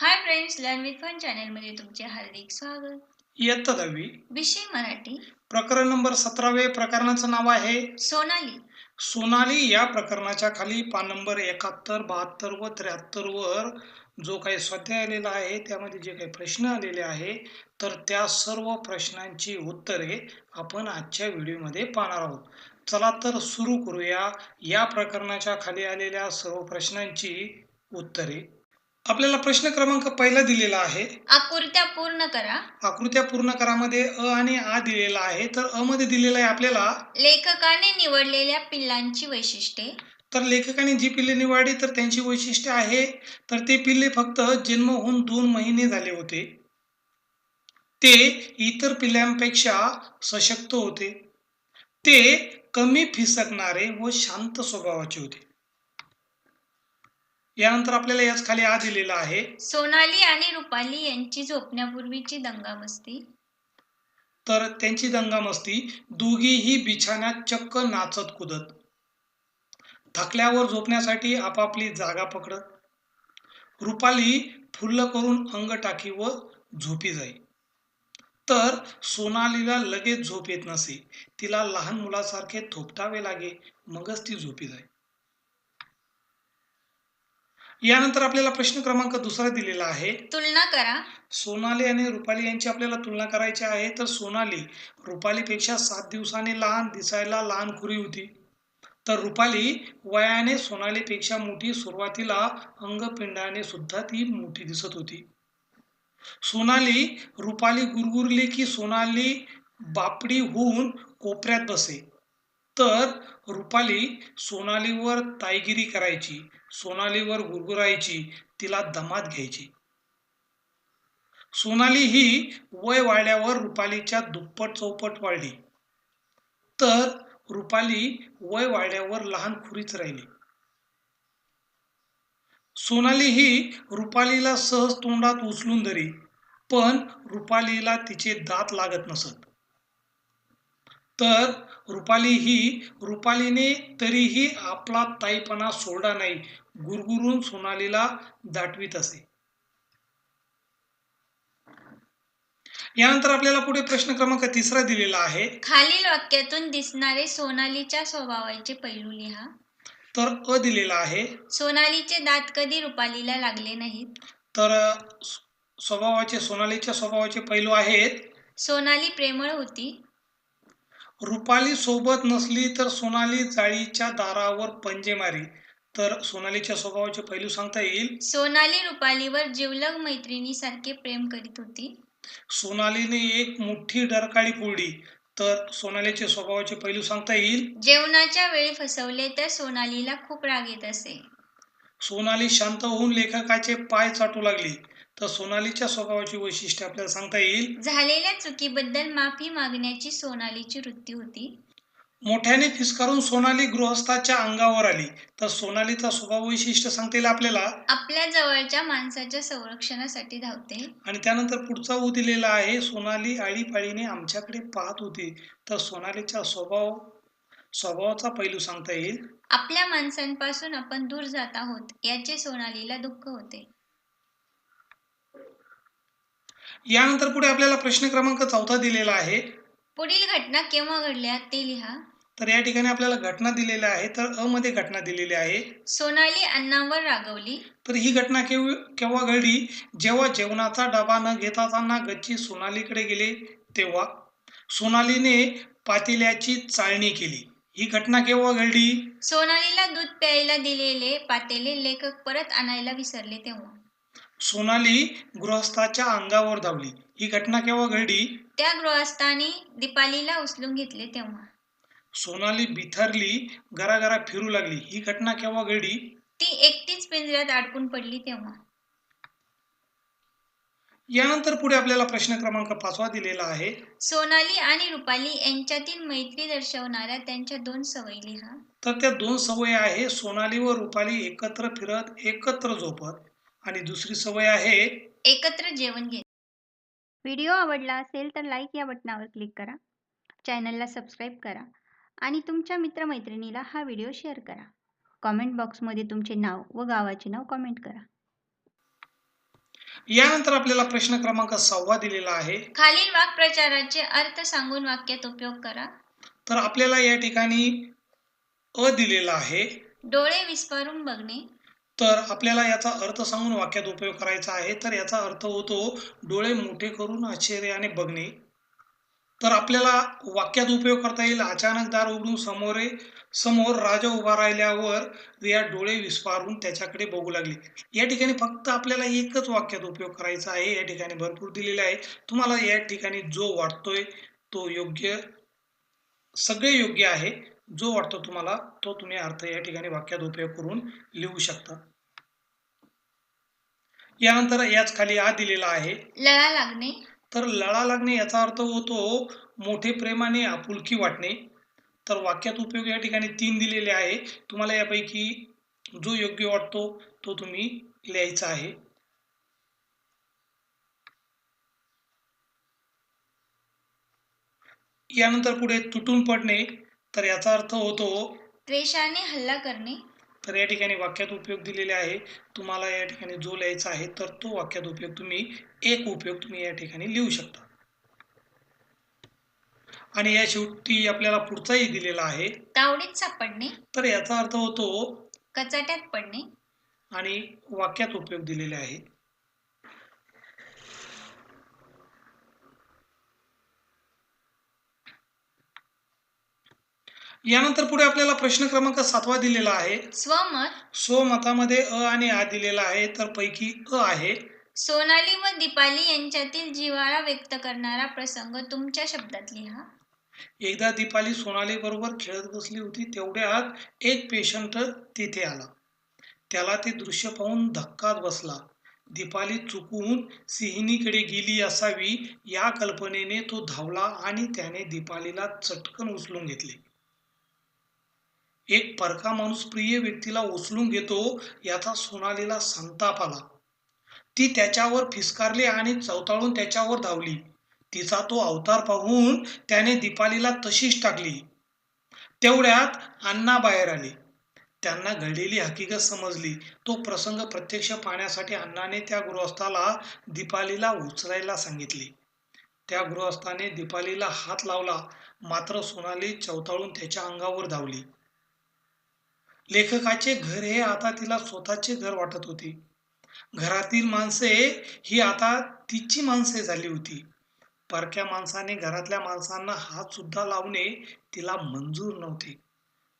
Hi friends learn with fun चॅनलमध्ये तुमचे हार्दिक स्वागत. इयत्ता दहावी विषय मराठी. प्रकरण नंबर सतरावे प्रकरणाचं नाव आहे. सोनाली. सोनाली या प्रकरणाच्या खाली पान नंबर एकाहत्तर बहात्तर व त्र्याहत्तर वर जो काही स्वाध्याय आलेला आहे त्यामध्ये जे काही प्रश्न आलेले आहे तर त्या सर्व प्रश्नांची उत्तरे आपण आजच्या व्हिडिओमध्ये पाहणार आहोत. चला तर सुरू करूया. या प्रकरणाच्या खाली आलेल्या सर्व प्रश्नांची उत्तरे. आपल्याला प्रश्न क्रमांक पहिला दिलेला आहे. आकृत्या पूर्ण करा. आकृत्या पूर्ण करामध्ये अ आणि आ दिलेला आहे. तर अ मध्ये दिलेला आहे आपल्याला लेखकाने निवडलेल्या पिल्लांची वैशिष्ट्ये. तर लेखकाने जी पिल्ले निवडली तर त्यांची वैशिष्ट्य आहे. तर ते पिल्ले फक्त जन्म होऊन दोन महिने झाले होते. ते इतर पिल्लांपेक्षा सशक्त होते. ते कमी फिसकणारे व शांत स्वभावाचे होते. यानंतर आपल्याला याच खाली आ दिलेला आहे. सोनाली आणि रुपाली यांची झोपण्यापूर्वीची दंगामस्ती. तर त्यांची दंगामस्ती दोघीही बिछाण्यात चक्क नाचत कुदत. थकल्यावर झोपण्यासाठी आपापली जागा पकडत. रुपाली फुल्ल करून अंग टाकी व झोपी जाई. तर सोनालीला लगेच झोप येत नसे. तिला लहान मुलासारखे थोपटावे लागे मगच ती झोपी जाई. यानंतर आपल्याला प्रश्न क्रमांक दुसरा दिलेला आहे. तुलना करा. सोनाली आणि रुपाली यांची आपल्याला तुलना करायची आहे. तर सोनाली रुपालीपेक्षा सात दिवसांनी लहान दिसायला लहान खुरी होती. तर रुपाली वयाने सोनालीपेक्षा मोठी सुरुवातीला अंगपिंडाने सुद्धा ती मोठी दिसत होती. सोनाली रुपाली गुरगुरली की सोनाली बापडी होऊन कोपऱ्यात बसे. तर रुपाली सोनालीवर ताईगिरी करायची सोनालीवर गुरगुरायची तिला दमात घ्यायची. सोनाली ही वय वाढल्यावर रुपालीच्या दुप्पट चौपट वाढली. तर रुपाली वय वाढल्यावर लहान खुरीच राहिली. सोनाली ही रुपालीला सहज तोंडात उचलून धरी पण रुपालीला तिचे दात लागत नसत. तर रुपाली ही रुपालीने तरीही आपला ताईपणा सोडला नाही गुरगुरून सोनालीला दाटवीत असे. यानंतर आपल्याला पुढे प्रश्न क्रमांक तिसरा दिलेला आहे. खालील वाक्यातून दिसणारे सोनालीच्या स्वभावाचे पैलू लिहा. तर अ दिलेला आहे. सोनालीचे दात कधी रुपालीला लागले नाहीत? तर स्वभावाचे सोनालीच्या स्वभावाचे पैलू आहेत. सोनाली प्रेमळ होती. रुपाली सोबत नसली तर सोनाली जाळीच्या दारावर पंजे मारी. तर सोनालीच्या स्वभावाचे पैलू सांगता येईल. सोनाली रुपालीवर जिवलग मैत्रिणीसारखे प्रेम करीत होती. सोनालीने एक मोठी डरकाळी फोडली. तर सोनालीचे स्वभावाचे पैलू सांगता येईल. जेवणाच्या वेळी फसवले तर सोनालीला खूप राग येत असे. सोनाली शांत होऊन लेखकाचे पाय चाटू लागली. तर सोनालीच्या स्वभावाची वैशिष्ट्ये आपल्याला सांगता येईल. झालेल्या चुकीबद्दल माफी मागण्याची सोनालीची वृत्ती होती. मोठ्याने फिसकारून सोनाली गृहस्थाच्या अंगावर आली. तर सोनालीचा स्वभाव वैशिष्ट्य सांगता येईल आपल्याला? आपल्या जवळच्या माणसाच्या संरक्षणासाठी धावते. आणि त्यानंतर पुढचा ऊ दिलेला आहे सोनाली आळीपाळीने आमच्याकडे पाहत होती. तर सोनालीचा स्वभाव स्वभावाचा पैलू सांगता येईल. आपल्या माणसांपासून आपण दूर जात आहोत याचे सोनालीला दुःख होते. यानंतर पुढे आपल्याला प्रश्न क्रमांक चौथा दिलेला आहे. पुढील घटना केव्हा घडल्या ते लिहा. तर या ठिकाणी आपल्याला घटना दिलेल्या आहे तर अ मध्ये घटना दिलेली आहे. सोनाली अण्णांवर रागवली. तर ही घटना केव केव्हा घडली? जेव्हा जेवणाचा डबा न घेता त्यांना गच्ची सोनालीकडे गेले तेव्हा. सोनालीने पातेल्याची चाळणी केली. ही घटना केव्हा घडली? सोनालीला दूध प्यायला दिलेले पातेले लेखक परत आणायला विसरले तेव्हा. सोनाली गृहस्थाच्या अंगावर धावली. ही घटना केव्हा घडली? त्या गृहस्थाने दीपालीला उचलून घेतले तेव्हा. सोनाली बिथरली घराघरा फिरू लागली. ही घटना केव्हा घडली? ती एकटीच पिंजऱ्यात अडकून पडली तेव्हा. यानंतर पुढे आपल्याला प्रश्न क्रमांक पाचवा दिलेला आहे. सोनाली आणि रुपाली यांच्यातील मैत्री दर्शवणाऱ्या त्यांच्या दोन सवयी लिहा. तर त्या दोन सवयी आहे सोनाली व रुपाली एकत्र फिरत एकत्र झोपत. आणि दुसरी सवय आहे एकत्र जेवण घेत व्हिडिओ आवडला असेल तर लाईक या बटनावर क्लिक करा. चॅनलला सबस्क्राईब करा आणि तुमच्या मित्रमैत्रिणीला हा व्हिडिओ शेअर करा. कॉमेंट बॉक्समध्ये तुमचे नाव व गावाचे नाव कॉमेंट करा. यानंतर आपल्याला प्रश्न क्रमांक सहावा दिलेला आहे. खालील वाक्प्रचाराचे अर्थ सांगून वाक्यात उपयोग करा. तर आपल्याला या ठिकाणी अ दिलेला आहे. डोळे विस्फारून बघणे. तर आपल्याला याचा अर्थ सांगून वाक्यात उपयोग करायचा आहे. तर याचा अर्थ होतो डोळे मोठे करून आश्चर्याने बघणे. तर आपल्याला वाक्यात उपयोग करता येईल. अचानक दार उघडून समोरे समोर राजा उभा राहिल्यावर रिया डोळे विस्फारून त्याच्याकडे बघू लागली. या ठिकाणी फक्त आपल्याला एकच वाक्यात उपयोग करायचा आहे. या ठिकाणी भरपूर दिलेले आहे. तुम्हाला या ठिकाणी जो वाटतोय तो योग्य सगळे योग्य आहे. जो वाटतो तुम्हाला तो तुम्ही अर्थ या ठिकाणी वाक्यात उपयोग करून लिहू शकता. यानंतर याच खाली आ दिलेला आहे. लळा लागणे. तर लळा लागणे याचा अर्थ होतो मोठे प्रेमाने आपुलकी वाटणे. तर वाक्यात उपयोग या ठिकाणी तीन दिलेले आहे. तुम्हाला यापैकी जो योग्य वाटतो तो तुम्ही लिहायचा आहे. यानंतर पुढे तुटून पडणे. तर याचा अर्थ होतो द्वेषाने हल्ला करणे. तर या ठिकाणी वाक्यात उपयोग दिलेले आहे. तुम्हाला या ठिकाणी जो लिहायचा आहे तर तो वाक्यात उपयोग तुम्ही एक उपयोग तुम्ही या ठिकाणी लिहू शकता. आणि या शेवटी आपल्याला पुढचाही दिलेला आहे. तावडीत सापडणे. तर याचा अर्थ होतो कचाट्यात पडणे. आणि वाक्यात उपयोग दिलेले आहे. यानंतर पुढे आपल्याला प्रश्न क्रमांक सातवा दिलेला आहे. स्वमत. स्वमतामध्ये अ आणि आ दिलेला आहे तर पैकी अ आहे. सोनाली व दीपाली यांच्यातील जिव्हाळा व्यक्त करणारा प्रसंग तुमच्या शब्दात लिहा. एकदा दीपाली सोनाली बरोबर खेळत बसली होती तेवढ्यात एक पेशंट तिथे आला. त्याला ते दृश्य पाहून धक्काच बसला. दीपाली चुकून सिहिनीकडे गेली असावी या कल्पनेने तो धावला आणि त्याने दीपालीला चटकन उचलून घेतले. एक परका माणूस प्रिय व्यक्तीला उचलून घेतो याचा सोनालीला संताप आला. ती त्याच्यावर फिसकारली आणि चवताळून त्याच्यावर धावली. तिचा तो अवतार पाहून त्याने दीपालीला तशीच टाकली. तेवढ्यात अण्णा बाहेर आले. त्यांना घडलेली हकीकत समजली. तो प्रसंग प्रत्यक्ष पाहण्यासाठी अण्णाने त्या गृहस्थाला दीपालीला उचलायला सांगितले. त्या गृहस्थाने दीपालीला हात लावला. मात्र सोनाली चवताळून त्याच्या अंगावर धावली. लेखकाचे घर हे आता तिला स्वतःचे घर वाटत होते. घरातील माणसे ही आता तिची माणसे झाली होती. परक्या माणसाने घरातल्या माणसांना हात सुद्धा लावणे तिला मंजूर नव्हते.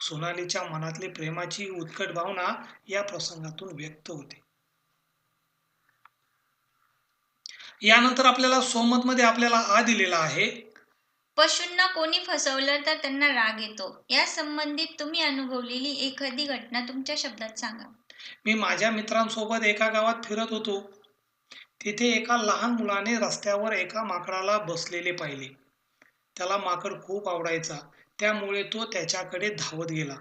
सोनालीच्या मनातली प्रेमाची उत्कट भावना या प्रसंगातून व्यक्त होते. यानंतर आपल्याला सोमत मध्ये आपल्याला आ दिलेला आहे. पशूंना कोणी फसवलं तर त्यांना राग येतो. या संबंधित तुम्ही अनुभवलेली एखादी घटना तुमच्या शब्दात सांगा. मी माझ्या मित्रांसोबत एका गावात फिरत होतो. तिथे एका लहान मुलाने रस्त्यावर एका माकडाला बसलेले पाहिले. त्याला माकड खूप आवडायचा. त्यामुळे तो त्याच्याकडे धावत गेला.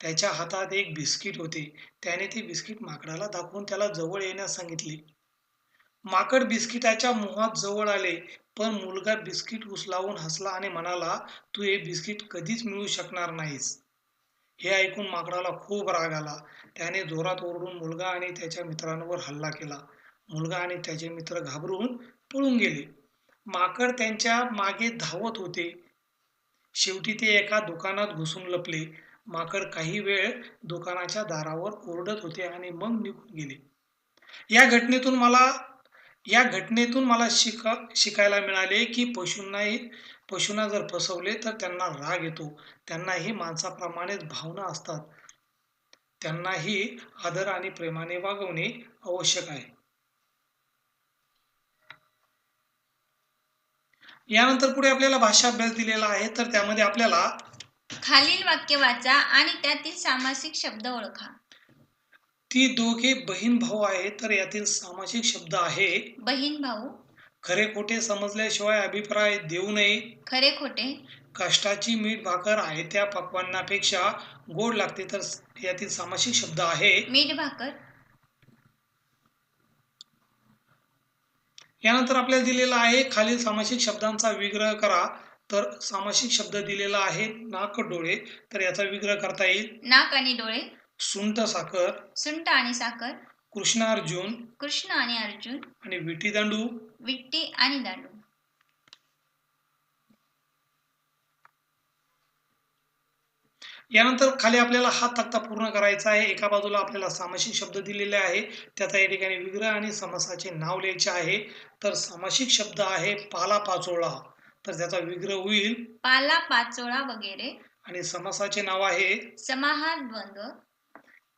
त्याच्या हातात एक बिस्किट होते. त्याने ते बिस्किट माकडाला दाखवून त्याला जवळ येण्यास सांगितले. माकड बिस्किटाच्या मोहात जवळ आले पण मुलगा बिस्किट उचलावून हसला आणि म्हणाला तू हे बिस्किट कधीच मिळू शकणार नाहीस. हे ऐकून माकडाला खूप राग आला. त्याने जोरात ओरडून मुलगा आणि त्याच्या मित्रांवर हल्ला केला. मुलगा आणि त्याचे मित्र घाबरून पळून गेले. माकड त्यांच्या मागे धावत होते. शेवटी ते एका दुकानात घुसून लपले. माकड काही वेळ दुकानाच्या दारावर ओरडत होते आणि मग निघून गेले. या घटनेतून मला या घटनेतून मला शिका शिकायला मिळाले की पशूंनाही पशूंना जर फसवले तर त्यांना राग येतो. त्यांनाही माणसाप्रमाणेच भावना असतात. त्यांनाही आदर आणि प्रेमाने वागवणे आवश्यक आहे. यानंतर पुढे आपल्याला भाषा अभ्यास दिलेला आहे तर त्यामध्ये आपल्याला खालील वाक्य वाचा आणि त्यातील सामासिक शब्द ओळखा. ती दोघे बहीण भाऊ आहे तर यातील सामासिक शब्द आहे बहीण भाऊ. खरे खोटे समजल्याशिवाय अभिप्राय देऊ नये. खरे खोटे. कष्टाची मीठ भाकर आहे त्या पक्वांनापेक्षा गोड लागते तर यातील सामासिक शब्द आहे. मीठ भाकर. यानंतर आपल्याला दिलेला आहे खालील सामासिक शब्दांचा विग्रह करा. तर सामासिक शब्द दिलेला आहे नाक डोळे. तर याचा विग्रह करता येईल. नाक आणि डोळे. सुंठ साखर सुंठ आणि साखर कृष्ण अर्जुन कृष्ण आणि अर्जुन आणि विटी दांडू. विट्टी आणि दांडू. यानंतर खाली आपल्याला हा तक्ता पूर्ण करायचा आहे. एका बाजूला आपल्याला सामासिक शब्द दिलेले आहे. त्याचा या ठिकाणी विग्रह आणि समासाचे नाव लिहायचे आहे. तर सामासिक शब्द आहे पाला पाचोळा. तर त्याचा विग्रह होईल पाला पाचोळा वगैरे. आणि समासाचे नाव आहे समाहार द्वंद्व.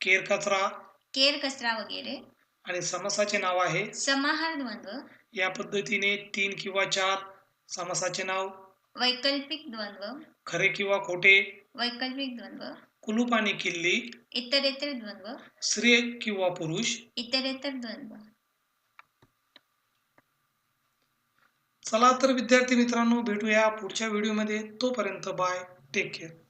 केर कचरा केर कचरा वगैरे. आणि समासाचे नाव आहे. समाहार द्वंद्व या पद्धतीने तीन किंवा चार समासाचे नाव. वैकल्पिक द्वंद्व खरे किंवा खोटे. वैकल्पिक द्वंद्व कुलूप आणि किल्ली. इतरेतर द्वंद्व स्त्री किंवा पुरुष. इतरेतर द्वंद्व चला तर विद्यार्थी मित्रांनो भेटूया पुढच्या व्हिडिओमध्ये. तोपर्यंत बाय. Take care.